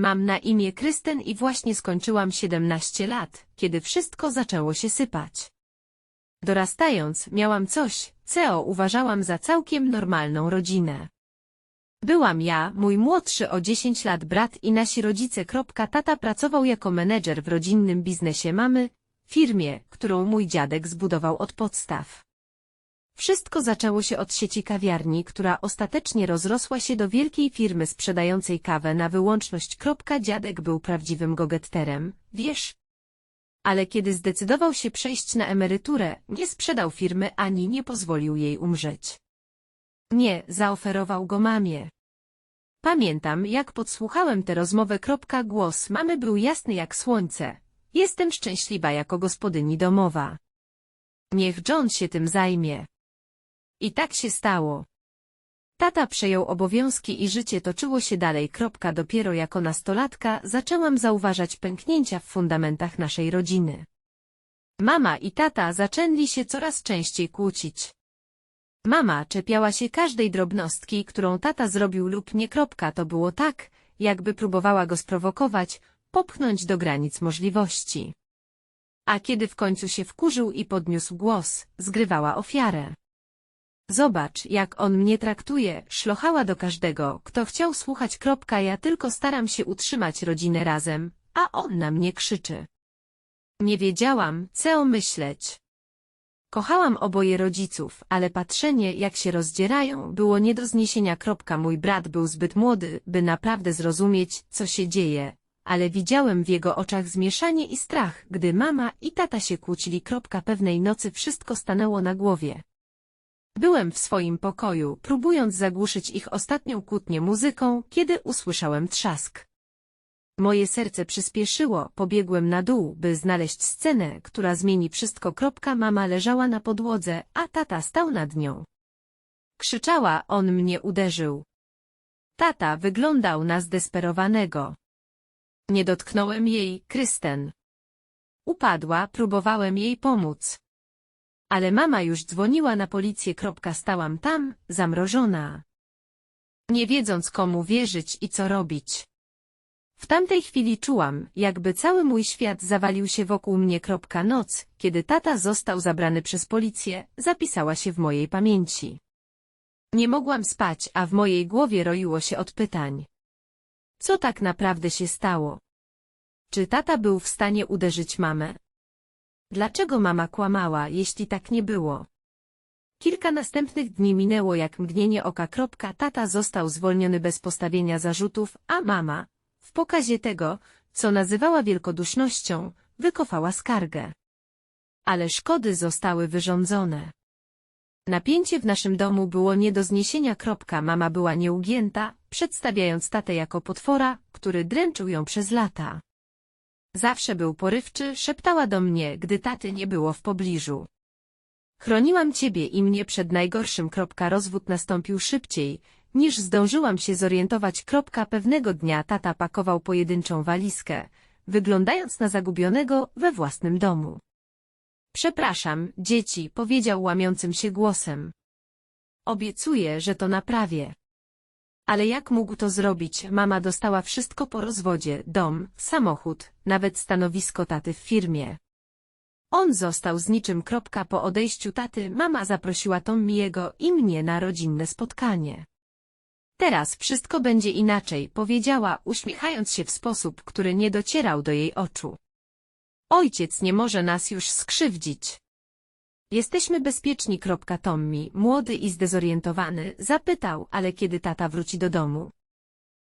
Mam na imię Krysten i właśnie skończyłam 17 lat, kiedy wszystko zaczęło się sypać. Dorastając, miałam coś, co uważałam za całkiem normalną rodzinę. Byłam ja, mój młodszy o 10 lat brat i nasi rodzice. Tata pracował jako menedżer w rodzinnym biznesie mamy, firmie, którą mój dziadek zbudował od podstaw. Wszystko zaczęło się od sieci kawiarni, która ostatecznie rozrosła się do wielkiej firmy sprzedającej kawę na wyłączność. Dziadek był prawdziwym gogetterem, wiesz? Ale kiedy zdecydował się przejść na emeryturę, nie sprzedał firmy ani nie pozwolił jej umrzeć. Nie, zaoferował go mamie. Pamiętam, jak podsłuchałem tę rozmowę. Głos mamy był jasny jak słońce. Jestem szczęśliwa jako gospodyni domowa. Niech John się tym zajmie. I tak się stało. Tata przejął obowiązki i życie toczyło się dalej. Dopiero jako nastolatka zaczęłam zauważać pęknięcia w fundamentach naszej rodziny. Mama i tata zaczęli się coraz częściej kłócić. Mama czepiała się każdej drobnostki, którą tata zrobił lub nie. To było tak, jakby próbowała go sprowokować, popchnąć do granic możliwości. A kiedy w końcu się wkurzył i podniósł głos, zgrywała ofiarę. Zobacz, jak on mnie traktuje, szlochała do każdego, kto chciał słuchać. Ja tylko staram się utrzymać rodzinę razem, a on na mnie krzyczy. Nie wiedziałam, co myśleć. Kochałam oboje rodziców, ale patrzenie, jak się rozdzierają, było nie do zniesienia. Mój brat był zbyt młody, by naprawdę zrozumieć, co się dzieje, ale widziałem w jego oczach zmieszanie i strach, gdy mama i tata się kłócili. Pewnej nocy wszystko stanęło na głowie. Byłem w swoim pokoju, próbując zagłuszyć ich ostatnią kłótnię muzyką, kiedy usłyszałem trzask. Moje serce przyspieszyło, pobiegłem na dół, by znaleźć scenę, która zmieni wszystko. Mama leżała na podłodze, a tata stał nad nią. Krzyczała, on mnie uderzył. Tata wyglądał na zdesperowanego. Nie dotknąłem jej, Krysten. Upadła, próbowałem jej pomóc. Ale mama już dzwoniła na policję. Stałam tam, zamrożona. Nie wiedząc komu wierzyć i co robić. W tamtej chwili czułam, jakby cały mój świat zawalił się wokół mnie. Noc, kiedy tata został zabrany przez policję, zapisała się w mojej pamięci. Nie mogłam spać, a w mojej głowie roiło się od pytań. Co tak naprawdę się stało? Czy tata był w stanie uderzyć mamę? Dlaczego mama kłamała, jeśli tak nie było? Kilka następnych dni minęło jak mgnienie oka. Tata został zwolniony bez postawienia zarzutów, a mama, w pokazie tego, co nazywała wielkodusznością, wykofała skargę. Ale szkody zostały wyrządzone. Napięcie w naszym domu było nie do zniesienia. Mama była nieugięta, przedstawiając tatę jako potwora, który dręczył ją przez lata. Zawsze był porywczy, szeptała do mnie, gdy taty nie było w pobliżu. Chroniłam ciebie i mnie przed najgorszym. Rozwód nastąpił szybciej, niż zdążyłam się zorientować. Pewnego dnia tata pakował pojedynczą walizkę, wyglądając na zagubionego we własnym domu. Przepraszam, dzieci, powiedział łamiącym się głosem. Obiecuję, że to naprawię. Ale jak mógł to zrobić? Mama dostała wszystko po rozwodzie, dom, samochód, nawet stanowisko taty w firmie. On został z niczym. Po odejściu taty mama zaprosiła Tommiego i mnie na rodzinne spotkanie. Teraz wszystko będzie inaczej, powiedziała, uśmiechając się w sposób, który nie docierał do jej oczu. Ojciec nie może nas już skrzywdzić. Jesteśmy bezpieczni. Tommy, młody i zdezorientowany, zapytał, ale kiedy tata wróci do domu.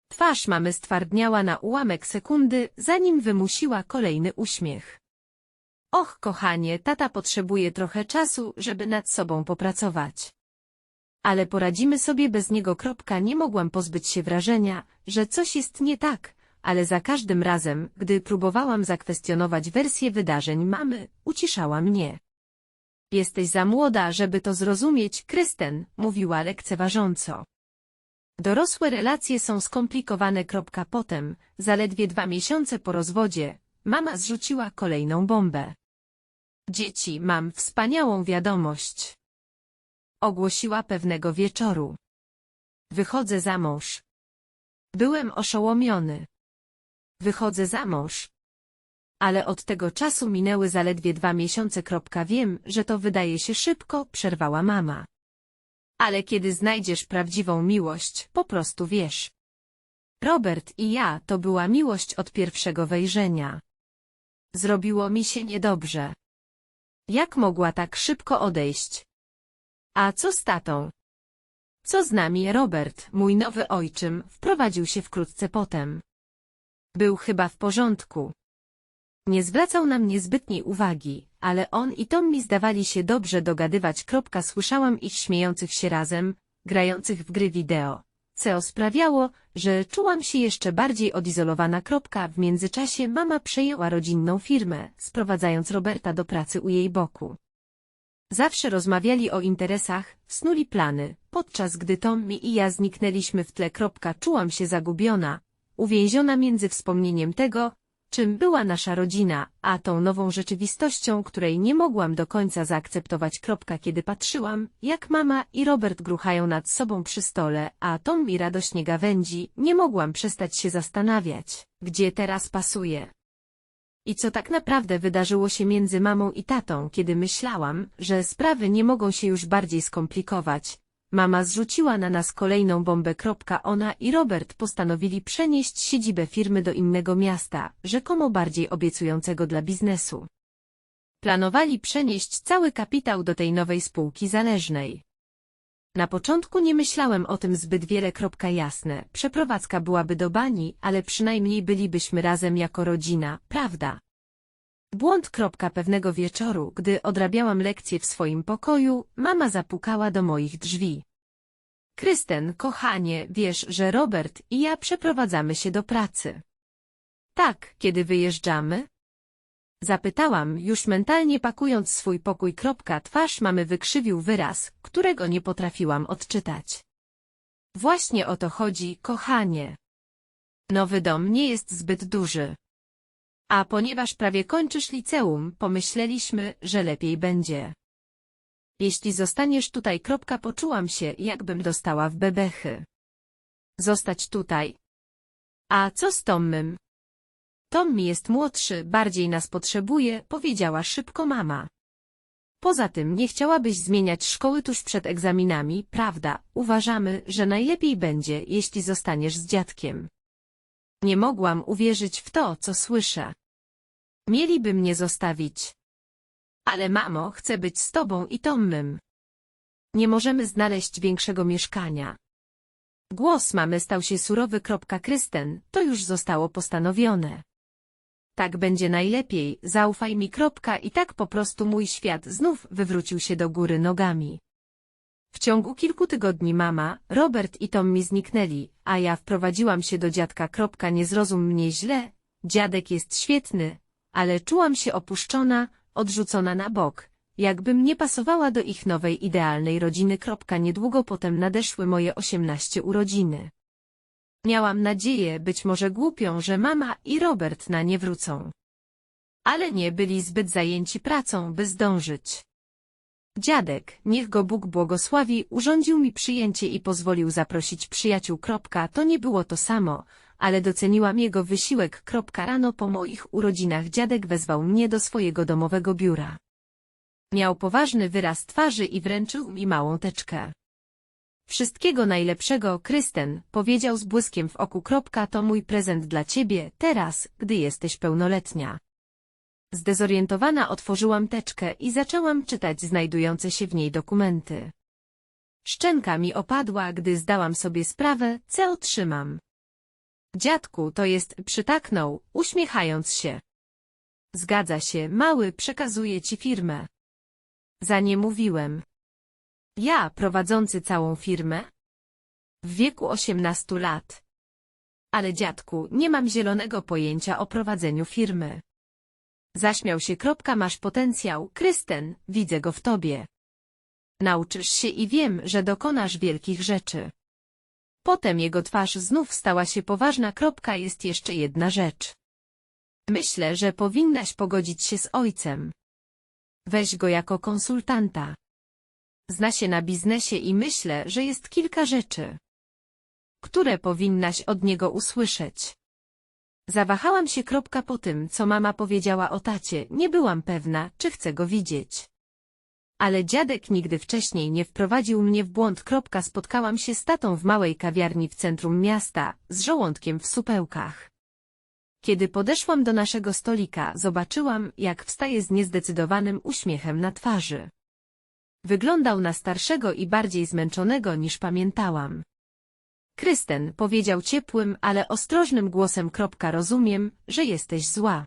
Twarz mamy stwardniała na ułamek sekundy, zanim wymusiła kolejny uśmiech. Och, kochanie, tata potrzebuje trochę czasu, żeby nad sobą popracować. Ale poradzimy sobie bez niego. Nie mogłam pozbyć się wrażenia, że coś jest nie tak, ale za każdym razem, gdy próbowałam zakwestionować wersję wydarzeń mamy, uciszała mnie. Jesteś za młoda, żeby to zrozumieć, Krysten, mówiła lekceważąco. Dorosłe relacje są skomplikowane. Potem, zaledwie dwa miesiące po rozwodzie, mama zrzuciła kolejną bombę. Dzieci, mam wspaniałą wiadomość. Ogłosiła pewnego wieczoru. Wychodzę za mąż. Byłem oszołomiony. Wychodzę za mąż. Ale od tego czasu minęły zaledwie dwa miesiące. Wiem, że to wydaje się szybko, przerwała mama. Ale kiedy znajdziesz prawdziwą miłość, po prostu wiesz. Robert i ja to była miłość od pierwszego wejrzenia. Zrobiło mi się niedobrze. Jak mogła tak szybko odejść? A co z tatą? Co z nami Robert, mój nowy ojczym, wprowadził się wkrótce potem. Był chyba w porządku. Nie zwracał na mnie zbytniej uwagi, ale on i Tom mi zdawali się dobrze dogadywać. Słyszałam ich śmiejących się razem, grających w gry wideo, co sprawiało, że czułam się jeszcze bardziej odizolowana. W międzyczasie mama przejęła rodzinną firmę, sprowadzając Roberta do pracy u jej boku. Zawsze rozmawiali o interesach, snuli plany, podczas gdy Tommy i ja zniknęliśmy w tle. Czułam się zagubiona, uwięziona między wspomnieniem tego, czym była nasza rodzina, a tą nową rzeczywistością, której nie mogłam do końca zaakceptować. Kropka, Kiedy patrzyłam, jak mama i Robert gruchają nad sobą przy stole, a Tommy radośnie gawędzi, nie mogłam przestać się zastanawiać, gdzie teraz pasuje. I co tak naprawdę wydarzyło się między mamą i tatą, kiedy myślałam, że sprawy nie mogą się już bardziej skomplikować. Mama zrzuciła na nas kolejną bombę. Ona i Robert postanowili przenieść siedzibę firmy do innego miasta, rzekomo bardziej obiecującego dla biznesu. Planowali przenieść cały kapitał do tej nowej spółki zależnej. Na początku nie myślałem o tym zbyt wiele. Jasne, przeprowadzka byłaby do bani, ale przynajmniej bylibyśmy razem jako rodzina, prawda? Błąd. Pewnego wieczoru, gdy odrabiałam lekcję w swoim pokoju, mama zapukała do moich drzwi. Krysten, kochanie, wiesz, że Robert i ja przeprowadzamy się do pracy. Tak, kiedy wyjeżdżamy? Zapytałam, już mentalnie pakując swój pokój. Twarz mamy wykrzywił wyraz, którego nie potrafiłam odczytać. Właśnie o to chodzi, kochanie. Nowy dom nie jest zbyt duży. A ponieważ prawie kończysz liceum, pomyśleliśmy, że lepiej będzie. Jeśli zostaniesz tutaj. Poczułam się, jakbym dostała w bebechy. Zostać tutaj. A co z Tommym? Tommy jest młodszy, bardziej nas potrzebuje, powiedziała szybko mama. Poza tym nie chciałabyś zmieniać szkoły tuż przed egzaminami, prawda? Uważamy, że najlepiej będzie, jeśli zostaniesz z dziadkiem. Nie mogłam uwierzyć w to, co słyszę. Mieliby mnie zostawić. Ale mamo, chcę być z tobą i Tommym. Nie możemy znaleźć większego mieszkania. Głos mamy stał się surowy. Krysten, to już zostało postanowione. Tak będzie najlepiej, zaufaj mi. I tak po prostu mój świat znów wywrócił się do góry nogami. W ciągu kilku tygodni mama, Robert i Tommy zniknęli, a ja wprowadziłam się do dziadka. Nie zrozum mnie źle, dziadek jest świetny, ale czułam się opuszczona, odrzucona na bok, jakbym nie pasowała do ich nowej idealnej rodziny. Niedługo potem nadeszły moje osiemnaście urodziny. Miałam nadzieję, być może głupią, że mama i Robert na nie wrócą. Ale nie byli zbyt zajęci pracą, by zdążyć. Dziadek, niech go Bóg błogosławi, urządził mi przyjęcie i pozwolił zaprosić przyjaciół. To nie było to samo, ale doceniłam jego wysiłek. Rano po moich urodzinach dziadek wezwał mnie do swojego domowego biura. Miał poważny wyraz twarzy i wręczył mi małą teczkę. Wszystkiego najlepszego, Krysten, powiedział z błyskiem w oku. To mój prezent dla ciebie, teraz, gdy jesteś pełnoletnia. Zdezorientowana otworzyłam teczkę i zaczęłam czytać znajdujące się w niej dokumenty. Szczęka mi opadła, gdy zdałam sobie sprawę, co otrzymam. Dziadku, to jest, przytaknął, uśmiechając się. Zgadza się, mały, przekazuje ci firmę. Za nie mówiłem. Ja, prowadzący całą firmę? W wieku osiemnastu lat. Ale dziadku, nie mam zielonego pojęcia o prowadzeniu firmy. Zaśmiał się. Kropka, masz potencjał, Krysten, widzę go w tobie. Nauczysz się i wiem, że dokonasz wielkich rzeczy. Potem jego twarz znów stała się poważna. Kropka, jest jeszcze jedna rzecz. Myślę, że powinnaś pogodzić się z ojcem. Weź go jako konsultanta. Zna się na biznesie i myślę, że jest kilka rzeczy, które powinnaś od niego usłyszeć. Zawahałam się kropka po tym, co mama powiedziała o tacie, nie byłam pewna, czy chcę go widzieć. Ale dziadek nigdy wcześniej nie wprowadził mnie w błąd. Kropka spotkałam się z tatą w małej kawiarni w centrum miasta, z żołądkiem w supełkach. Kiedy podeszłam do naszego stolika, zobaczyłam, jak wstaje z niezdecydowanym uśmiechem na twarzy. Wyglądał na starszego i bardziej zmęczonego niż pamiętałam. Krysten powiedział ciepłym, ale ostrożnym głosem. Rozumiem, że jesteś zła.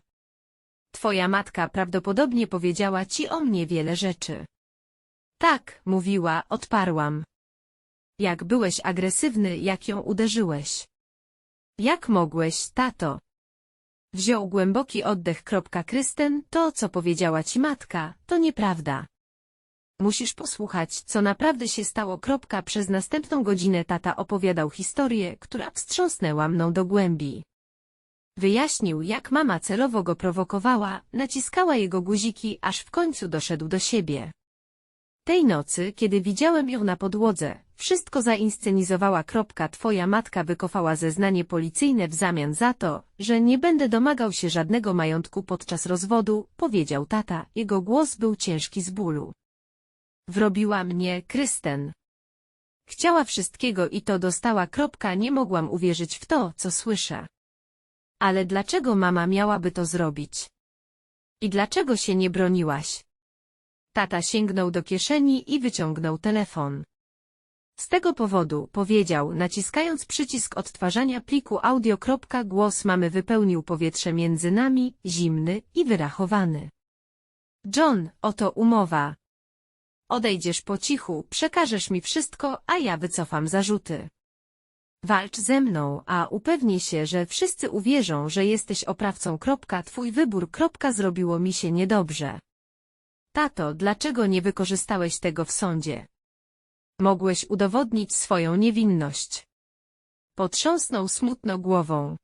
Twoja matka prawdopodobnie powiedziała ci o mnie wiele rzeczy. Tak, mówiła, odparłam. Jak byłeś agresywny, jak ją uderzyłeś. Jak mogłeś, tato? Wziął głęboki oddech. Krysten, to, co powiedziała ci matka, to nieprawda. Musisz posłuchać, co naprawdę się stało. Kropka, przez następną godzinę tata opowiadał historię, która wstrząsnęła mną do głębi. Wyjaśnił, jak mama celowo go prowokowała, naciskała jego guziki, aż w końcu doszedł do siebie. Tej nocy, kiedy widziałem ją na podłodze, wszystko zainscenizowała. Kropka, twoja matka wykofała zeznanie policyjne w zamian za to, że nie będę domagał się żadnego majątku podczas rozwodu, powiedział tata. Jego głos był ciężki z bólu. Wrobiła mnie Krysten. Chciała wszystkiego i to dostała. Kropka, nie mogłam uwierzyć w to, co słyszę. Ale dlaczego mama miałaby to zrobić? I dlaczego się nie broniłaś? Tata sięgnął do kieszeni i wyciągnął telefon. Z tego powodu, powiedział, naciskając przycisk odtwarzania pliku audio. Głos mamy wypełnił powietrze między nami, zimny i wyrachowany. John, oto umowa. Odejdziesz po cichu, przekażesz mi wszystko, a ja wycofam zarzuty. Walcz ze mną, a upewnię się, że wszyscy uwierzą, że jesteś oprawcą. Twój wybór. Zrobiło mi się niedobrze. Tato, dlaczego nie wykorzystałeś tego w sądzie? Mogłeś udowodnić swoją niewinność. Potrząsnął smutno głową.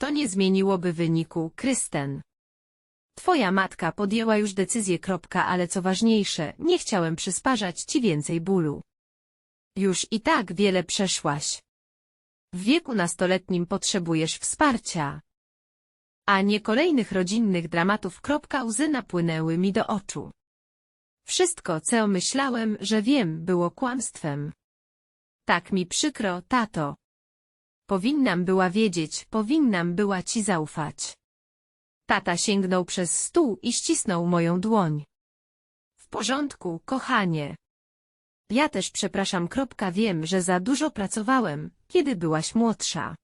To nie zmieniłoby wyniku, Krysten. Twoja matka podjęła już decyzję. Ale co ważniejsze, nie chciałem przysparzać ci więcej bólu. Już i tak wiele przeszłaś. W wieku nastoletnim potrzebujesz wsparcia a nie kolejnych rodzinnych dramatów. Łzy napłynęły mi do oczu. Wszystko, co myślałem, że wiem, było kłamstwem. Tak mi przykro, tato. Powinnam była wiedzieć, powinnam była ci zaufać. Tata sięgnął przez stół i ścisnął moją dłoń. W porządku, kochanie. Ja też przepraszam. Wiem, że za dużo pracowałem, kiedy byłaś młodsza.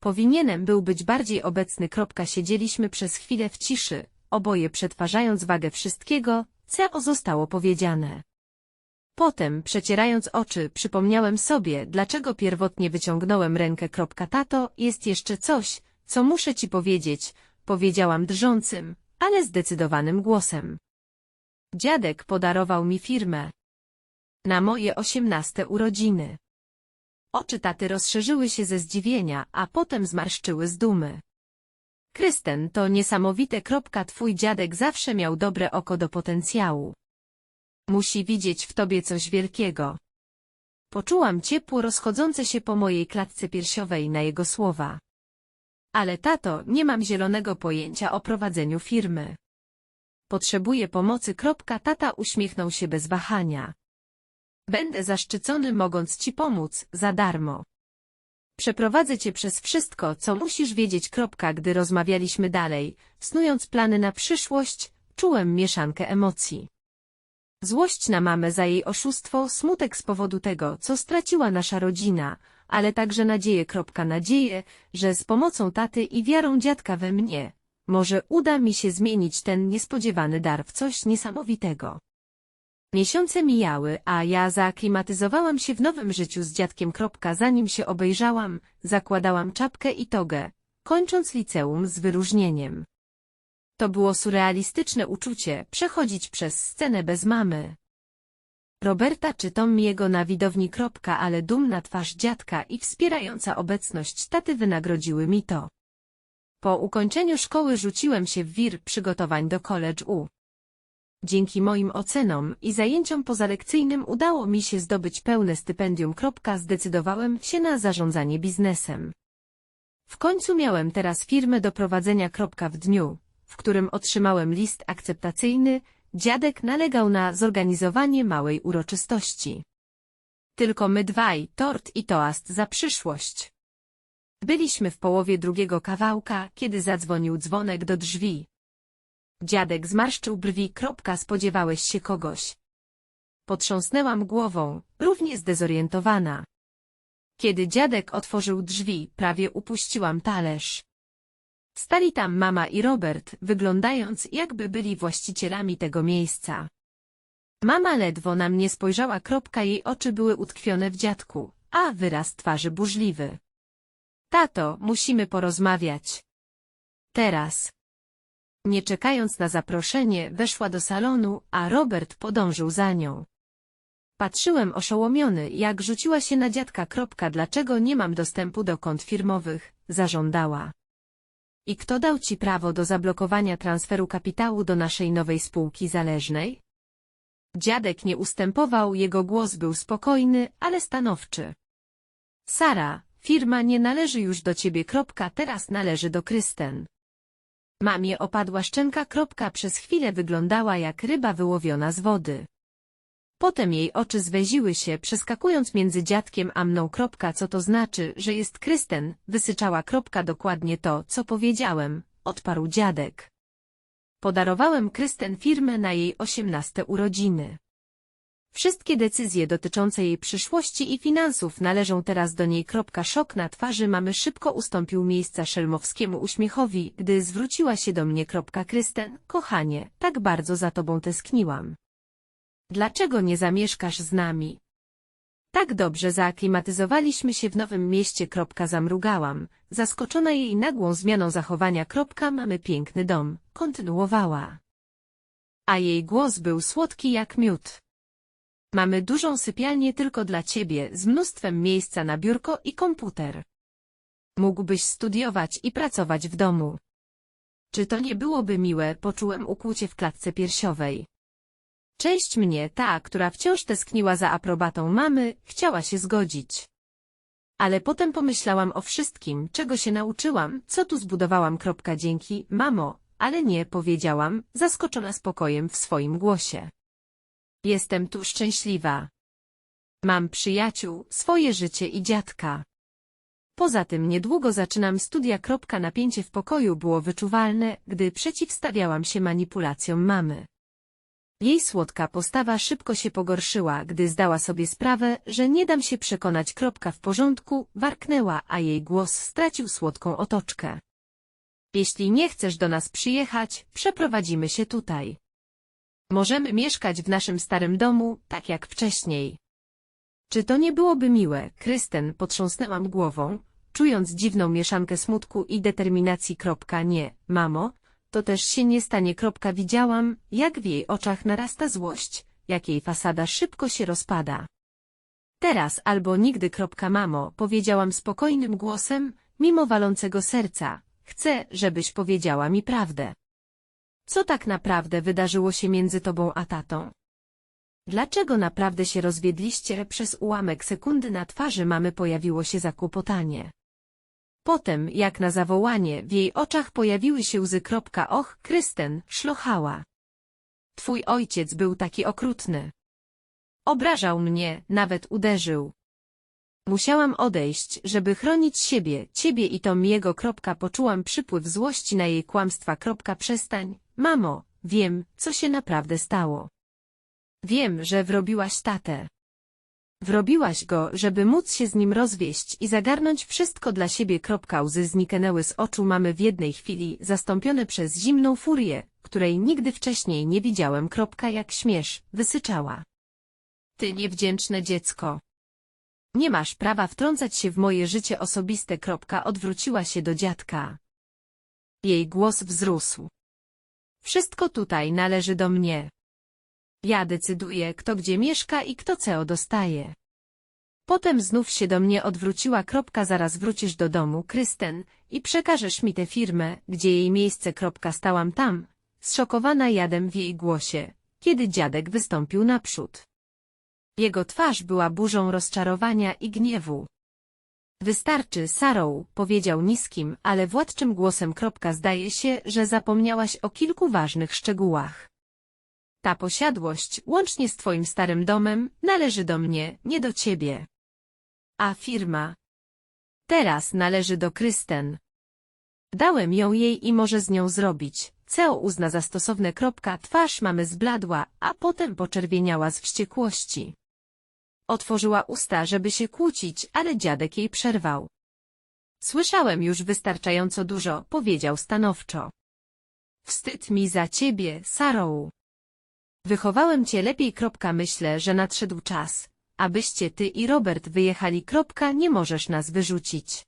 Powinienem był być bardziej obecny. Siedzieliśmy przez chwilę w ciszy, oboje przetwarzając wagę wszystkiego, co zostało powiedziane. Potem, przecierając oczy, przypomniałem sobie, dlaczego pierwotnie wyciągnąłem rękę. Tato, jest jeszcze coś, co muszę ci powiedzieć, powiedziałam drżącym, ale zdecydowanym głosem. Dziadek podarował mi firmę. Na moje osiemnaste urodziny. Oczy taty rozszerzyły się ze zdziwienia, a potem zmarszczyły z dumy. Krysten, to niesamowite. Twój dziadek zawsze miał dobre oko do potencjału. Musi widzieć w tobie coś wielkiego. Poczułam ciepło rozchodzące się po mojej klatce piersiowej na jego słowa. Ale tato, nie mam zielonego pojęcia o prowadzeniu firmy. Potrzebuję pomocy. Tata uśmiechnął się bez wahania. Będę zaszczycony mogąc Ci pomóc, za darmo. Przeprowadzę Cię przez wszystko, co musisz wiedzieć. Gdy rozmawialiśmy dalej, snując plany na przyszłość, czułem mieszankę emocji. Złość na mamę za jej oszustwo, smutek z powodu tego, co straciła nasza rodzina, ale także nadzieję. Nadzieję, że z pomocą taty i wiarą dziadka we mnie, może uda mi się zmienić ten niespodziewany dar w coś niesamowitego. Miesiące mijały, a ja zaaklimatyzowałam się w nowym życiu z dziadkiem. Zanim się obejrzałam, zakładałam czapkę i togę, kończąc liceum z wyróżnieniem. To było surrealistyczne uczucie, przechodzić przez scenę bez mamy. Roberta czy Tomiego na widowni. Ale dumna twarz dziadka i wspierająca obecność taty wynagrodziły mi to. Po ukończeniu szkoły rzuciłem się w wir przygotowań do college U. Dzięki moim ocenom i zajęciom pozalekcyjnym udało mi się zdobyć pełne stypendium. Zdecydowałem się na zarządzanie biznesem. W końcu miałem teraz firmę do prowadzenia. Kropka w dniu, w którym otrzymałem list akceptacyjny, dziadek nalegał na zorganizowanie małej uroczystości. Tylko my dwaj, tort i toast za przyszłość. Byliśmy w połowie drugiego kawałka, kiedy zadzwonił dzwonek do drzwi. Dziadek zmarszczył brwi. Spodziewałeś się kogoś. Potrząsnęłam głową, równie zdezorientowana. Kiedy dziadek otworzył drzwi, prawie upuściłam talerz. Stali tam mama i Robert, wyglądając jakby byli właścicielami tego miejsca. Mama ledwo na mnie spojrzała. Kropka, jej oczy były utkwione w dziadku, a wyraz twarzy burzliwy. Tato, musimy porozmawiać. Teraz. Nie czekając na zaproszenie, weszła do salonu, a Robert podążył za nią. Patrzyłem oszołomiony, jak rzuciła się na dziadka. Kropka, dlaczego nie mam dostępu do kont firmowych, zażądała. I kto dał ci prawo do zablokowania transferu kapitału do naszej nowej spółki zależnej? Dziadek nie ustępował, jego głos był spokojny, ale stanowczy. Sara, firma nie należy już do ciebie. Kropka, teraz należy do Krysten. Mamie opadła szczęka. Kropka, przez chwilę wyglądała jak ryba wyłowiona z wody. Potem jej oczy zwęziły się, przeskakując między dziadkiem a mną. Kropka, co to znaczy, że jest Krysten? Wysyczała kropka dokładnie to, co powiedziałem, odparł dziadek. Podarowałem Krysten firmę na jej osiemnaste urodziny. Wszystkie decyzje dotyczące jej przyszłości i finansów należą teraz do niej. Szok na twarzy mamy szybko ustąpił miejsca szelmowskiemu uśmiechowi, gdy zwróciła się do mnie. Krysten, kochanie, tak bardzo za tobą tęskniłam. Dlaczego nie zamieszkasz z nami? Tak dobrze zaaklimatyzowaliśmy się w nowym mieście. Zamrugałam, zaskoczona jej nagłą zmianą zachowania. Mamy piękny dom, kontynuowała. A jej głos był słodki jak miód. Mamy dużą sypialnię tylko dla ciebie, z mnóstwem miejsca na biurko i komputer. Mógłbyś studiować i pracować w domu. Czy to nie byłoby miłe, poczułem ukłucie w klatce piersiowej. Część mnie, ta, która wciąż tęskniła za aprobatą mamy, chciała się zgodzić. Ale potem pomyślałam o wszystkim, czego się nauczyłam, co tu zbudowałam. Kropka dzięki, mamo, ale nie, powiedziałam, zaskoczona spokojem w swoim głosie. Jestem tu szczęśliwa. Mam przyjaciół, swoje życie i dziadka. Poza tym niedługo zaczynam studia. Napięcie w pokoju było wyczuwalne, gdy przeciwstawiałam się manipulacjom mamy. Jej słodka postawa szybko się pogorszyła, gdy zdała sobie sprawę, że nie dam się przekonać. Kropka w porządku, warknęła, a jej głos stracił słodką otoczkę. Jeśli nie chcesz do nas przyjechać, przeprowadzimy się tutaj. Możemy mieszkać w naszym starym domu, tak jak wcześniej. Czy to nie byłoby miłe? Krysten potrząsnęłam głową, czując dziwną mieszankę smutku i determinacji. Kropka nie, mamo, to też się nie stanie. Kropka widziałam, jak w jej oczach narasta złość, jak jej fasada szybko się rozpada. Teraz albo nigdy. Kropka mamo, powiedziałam spokojnym głosem, mimo walącego serca, chcę, żebyś powiedziała mi prawdę. Co tak naprawdę wydarzyło się między tobą a tatą? Dlaczego naprawdę się rozwiedliście? Przez ułamek sekundy na twarzy mamy pojawiło się zakłopotanie. Potem, jak na zawołanie, w jej oczach pojawiły się łzy. Och, Krysten, szlochała. Twój ojciec był taki okrutny. Obrażał mnie, nawet uderzył. Musiałam odejść, żeby chronić siebie, ciebie i to jego. Poczułam przypływ złości na jej kłamstwa. Przestań, mamo, wiem, co się naprawdę stało. Wiem, że wrobiłaś tatę. Wrobiłaś go, żeby móc się z nim rozwieść i zagarnąć wszystko dla siebie. Łzy zniknęły z oczu mamy w jednej chwili, zastąpione przez zimną furię, której nigdy wcześniej nie widziałem. Jak śmiesz, wysyczała. Ty niewdzięczne dziecko. Nie masz prawa wtrącać się w moje życie osobiste. Odwróciła się do dziadka. Jej głos wzrósł. Wszystko tutaj należy do mnie. Ja decyduję, kto gdzie mieszka i kto co dostaje. Potem znów się do mnie odwróciła. Kropka, zaraz wrócisz do domu, Krysten, i przekażesz mi tę firmę, gdzie jej miejsce. Kropka, stałam tam, zszokowana jadem w jej głosie, kiedy dziadek wystąpił naprzód. Jego twarz była burzą rozczarowania i gniewu. Wystarczy, Sarą, powiedział niskim, ale władczym głosem. Kropka, zdaje się, że zapomniałaś o kilku ważnych szczegółach. Ta posiadłość, łącznie z twoim starym domem, należy do mnie, nie do ciebie. A firma? Teraz należy do Krysten. Dałem ją jej i może z nią zrobić. CEO uzna za stosowne. Kropka, twarz mamy zbladła, a potem poczerwieniała z wściekłości. Otworzyła usta, żeby się kłócić, ale dziadek jej przerwał. Słyszałem już wystarczająco dużo, powiedział stanowczo. Wstyd mi za ciebie, Sarą. Wychowałem cię lepiej. Myślę, że nadszedł czas, abyście ty i Robert wyjechali. Nie możesz nas wyrzucić.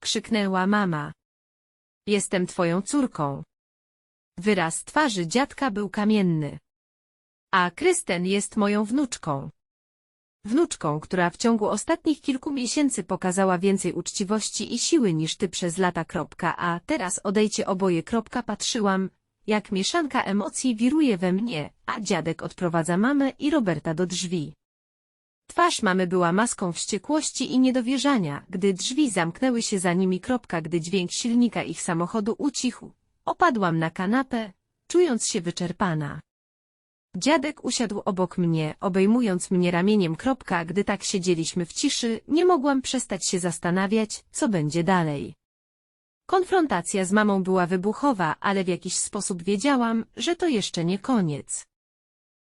Krzyknęła mama. Jestem twoją córką. Wyraz twarzy dziadka był kamienny. A Krysten jest moją wnuczką. Wnuczką, która w ciągu ostatnich kilku miesięcy pokazała więcej uczciwości i siły niż ty przez lata. A teraz odejdzie oboje. Patrzyłam, jak mieszanka emocji wiruje we mnie, a dziadek odprowadza mamę i Roberta do drzwi. Twarz mamy była maską wściekłości i niedowierzania, gdy drzwi zamknęły się za nimi. Kropka, gdy dźwięk silnika ich samochodu ucichł, opadłam na kanapę, czując się wyczerpana. Dziadek usiadł obok mnie, obejmując mnie ramieniem. Kropka, gdy tak siedzieliśmy w ciszy, nie mogłam przestać się zastanawiać, co będzie dalej. Konfrontacja z mamą była wybuchowa, ale w jakiś sposób wiedziałam, że to jeszcze nie koniec.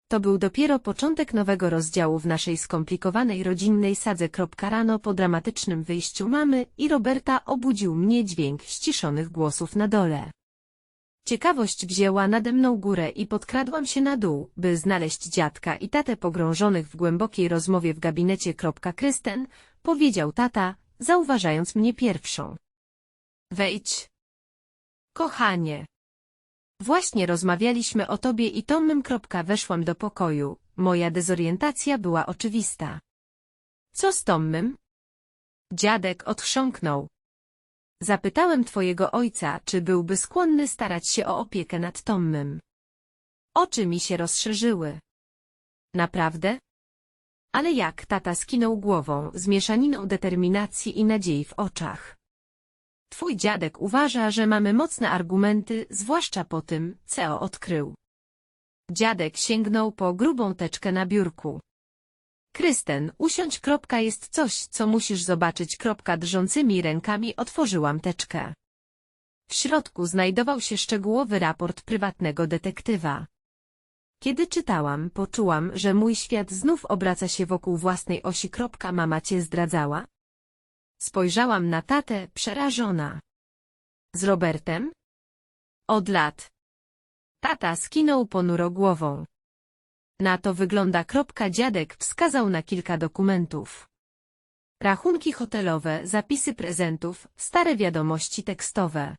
To był dopiero początek nowego rozdziału w naszej skomplikowanej rodzinnej sadze. Rano po dramatycznym wyjściu mamy i Roberta obudził mnie dźwięk ściszonych głosów na dole. Ciekawość wzięła nade mną górę i podkradłam się na dół, by znaleźć dziadka i tatę pogrążonych w głębokiej rozmowie w gabinecie. Krysten, powiedział tata, zauważając mnie pierwszą. Wejdź. Kochanie. Właśnie rozmawialiśmy o tobie i Tommym. Weszłam do pokoju. Moja dezorientacja była oczywista. Co z Tommym? Dziadek odchrząknął. Zapytałem twojego ojca, czy byłby skłonny starać się o opiekę nad Tommym. Oczy mi się rozszerzyły. Naprawdę? Ale jak tata skinął głową z mieszaniną determinacji i nadziei w oczach. Twój dziadek uważa, że mamy mocne argumenty, zwłaszcza po tym, co odkrył. Dziadek sięgnął po grubą teczkę na biurku. Krysten, usiądź. Kropka jest coś, co musisz zobaczyć. Kropka drżącymi rękami otworzyłam teczkę. W środku znajdował się szczegółowy raport prywatnego detektywa. Kiedy czytałam, poczułam, że mój świat znów obraca się wokół własnej osi. Kropka mama cię zdradzała? Spojrzałam na tatę, przerażona. Z Robertem? Od lat. Tata skinął ponuro głową. Na to wygląda. Kropka dziadek wskazał na kilka dokumentów. Rachunki hotelowe, zapisy prezentów, stare wiadomości tekstowe.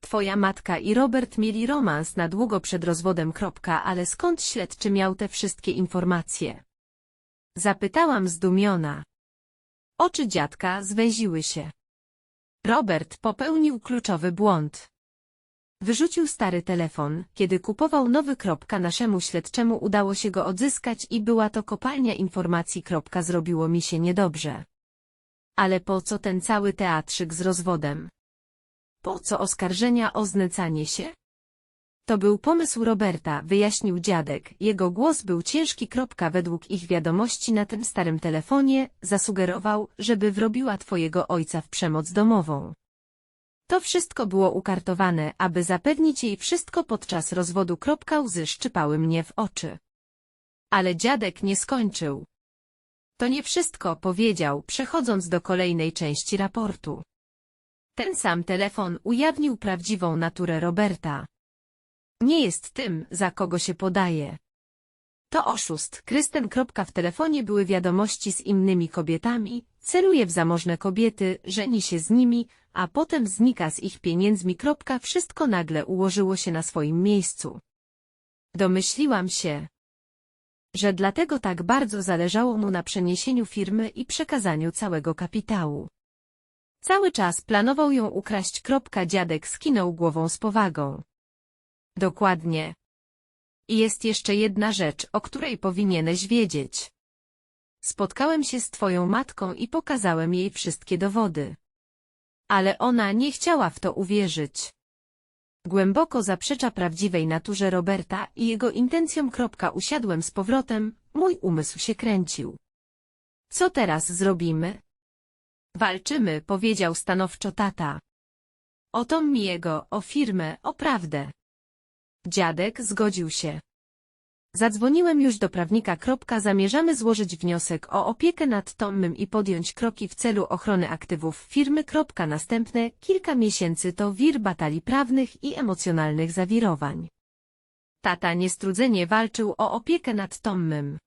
Twoja matka i Robert mieli romans na długo przed rozwodem. Kropka, ale skąd śledczy miał te wszystkie informacje? Zapytałam zdumiona. Oczy dziadka zwęziły się. Robert popełnił kluczowy błąd. Wyrzucił stary telefon, kiedy kupował nowy. Kropka naszemu śledczemu udało się go odzyskać i była to kopalnia informacji. Kropka zrobiło mi się niedobrze. Ale po co ten cały teatrzyk z rozwodem? Po co oskarżenia o znęcanie się? To był pomysł Roberta, wyjaśnił dziadek. Jego głos był ciężki. Według ich wiadomości na tym starym telefonie zasugerował, żeby wrobiła twojego ojca w przemoc domową. To wszystko było ukartowane, aby zapewnić jej wszystko podczas rozwodu. Łzy szczypały mnie w oczy. Ale dziadek nie skończył. To nie wszystko, powiedział, przechodząc do kolejnej części raportu. Ten sam telefon ujawnił prawdziwą naturę Roberta. Nie jest tym, za kogo się podaje. To oszust. Krysten. W telefonie były wiadomości z innymi kobietami, celuje w zamożne kobiety, żeni się z nimi, a potem znika z ich pieniędzmi. Wszystko nagle ułożyło się na swoim miejscu. Domyśliłam się, że dlatego tak bardzo zależało mu na przeniesieniu firmy i przekazaniu całego kapitału. Cały czas planował ją ukraść. Dziadek skinął głową z powagą. Dokładnie. I jest jeszcze jedna rzecz, o której powinieneś wiedzieć. Spotkałem się z twoją matką i pokazałem jej wszystkie dowody. Ale ona nie chciała w to uwierzyć. Głęboko zaprzecza prawdziwej naturze Roberta i jego intencjom. Usiadłem z powrotem, mój umysł się kręcił. Co teraz zrobimy? Walczymy, powiedział stanowczo tata. O Tom jego, o firmę, o prawdę. Dziadek zgodził się. Zadzwoniłem już do prawnika. Zamierzamy złożyć wniosek o opiekę nad Tommym i podjąć kroki w celu ochrony aktywów firmy. Następne kilka miesięcy to wir batalii prawnych i emocjonalnych zawirowań. Tata niestrudzenie walczył o opiekę nad Tommym.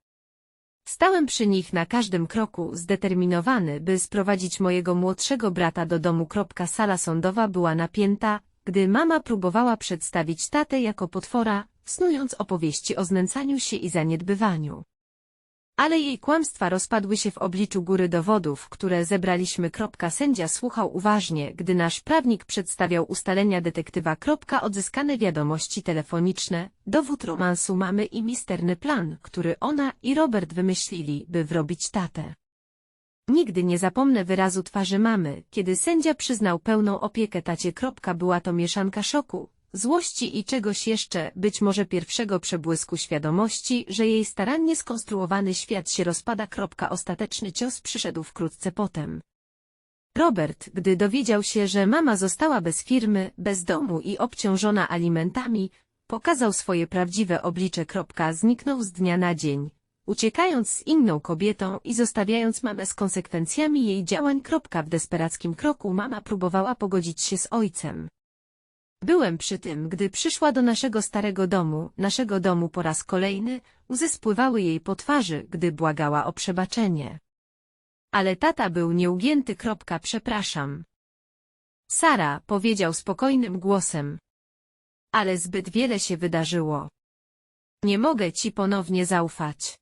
Stałem przy nich na każdym kroku, zdeterminowany, by sprowadzić mojego młodszego brata do domu. Sala sądowa była napięta, gdy mama próbowała przedstawić tatę jako potwora, snując opowieści o znęcaniu się i zaniedbywaniu. Ale jej kłamstwa rozpadły się w obliczu góry dowodów, które zebraliśmy. Sędzia słuchał uważnie, gdy nasz prawnik przedstawiał ustalenia detektywa. Odzyskane wiadomości telefoniczne, dowód romansu mamy i misterny plan, który ona i Robert wymyślili, by wrobić tatę. Nigdy nie zapomnę wyrazu twarzy mamy, kiedy sędzia przyznał pełną opiekę tacie. Była to mieszanka szoku, złości i czegoś jeszcze, być może pierwszego przebłysku świadomości, że jej starannie skonstruowany świat się rozpada. Ostateczny cios przyszedł wkrótce potem. Robert, gdy dowiedział się, że mama została bez firmy, bez domu i obciążona alimentami, pokazał swoje prawdziwe oblicze. Zniknął z dnia na dzień, uciekając z inną kobietą i zostawiając mamę z konsekwencjami jej działań. W desperackim kroku mama próbowała pogodzić się z ojcem. Byłem przy tym, gdy przyszła do naszego starego domu, naszego domu po raz kolejny, łzy spływały jej po twarzy, gdy błagała o przebaczenie. Ale tata był nieugięty. Przepraszam. Sara, powiedział spokojnym głosem. Ale zbyt wiele się wydarzyło. Nie mogę ci ponownie zaufać.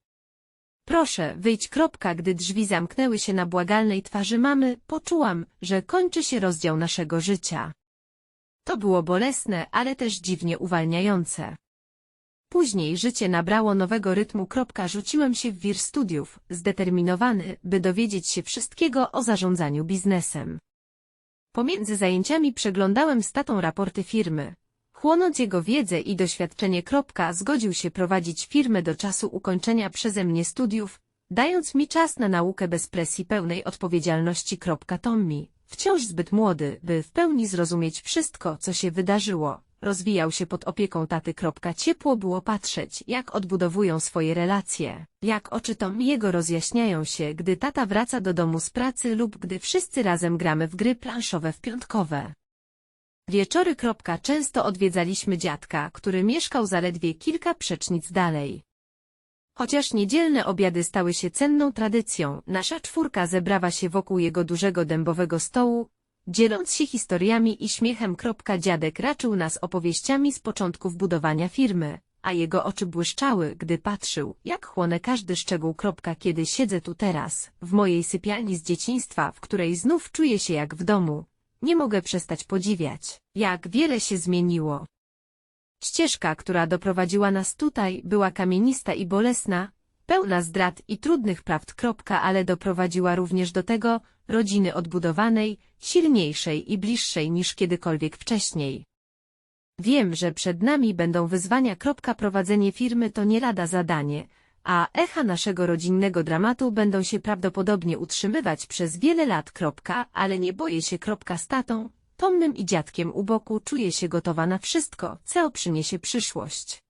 Proszę, wyjdź. Kropka, gdy drzwi zamknęły się na błagalnej twarzy mamy, poczułam, że kończy się rozdział naszego życia. To było bolesne, ale też dziwnie uwalniające. Później życie nabrało nowego rytmu. Kropka, Rzuciłem się w wir studiów, zdeterminowany, by dowiedzieć się wszystkiego o zarządzaniu biznesem. Pomiędzy zajęciami przeglądałem z tatą raporty firmy. Chłonąc jego wiedzę i doświadczenie. Zgodził się prowadzić firmę do czasu ukończenia przeze mnie studiów, dając mi czas na naukę bez presji pełnej odpowiedzialności. Tommy, wciąż zbyt młody, by w pełni zrozumieć wszystko, co się wydarzyło, rozwijał się pod opieką taty. Ciepło było patrzeć, jak odbudowują swoje relacje, jak oczy Tom jego rozjaśniają się, gdy tata wraca do domu z pracy lub gdy wszyscy razem gramy w gry planszowe w piątkowe. Wieczory. Często odwiedzaliśmy dziadka, który mieszkał zaledwie kilka przecznic dalej. Chociaż niedzielne obiady stały się cenną tradycją, nasza czwórka zebrała się wokół jego dużego dębowego stołu, dzieląc się historiami i śmiechem. Dziadek raczył nas opowieściami z początków budowania firmy, a jego oczy błyszczały, gdy patrzył, jak chłonę każdy szczegół. Kiedy siedzę tu teraz, w mojej sypialni z dzieciństwa, w której znów czuję się jak w domu, nie mogę przestać podziwiać, jak wiele się zmieniło. Ścieżka, która doprowadziła nas tutaj, była kamienista i bolesna, pełna zdrad i trudnych prawd. Ale doprowadziła również do tego rodziny odbudowanej, silniejszej i bliższej niż kiedykolwiek wcześniej. Wiem, że przed nami będą wyzwania. Prowadzenie firmy to nie lada zadanie, a echa naszego rodzinnego dramatu będą się prawdopodobnie utrzymywać przez wiele lat. Ale nie boję się. Z tatą, Tomnym i dziadkiem u boku czuję się gotowa na wszystko, co przyniesie przyszłość.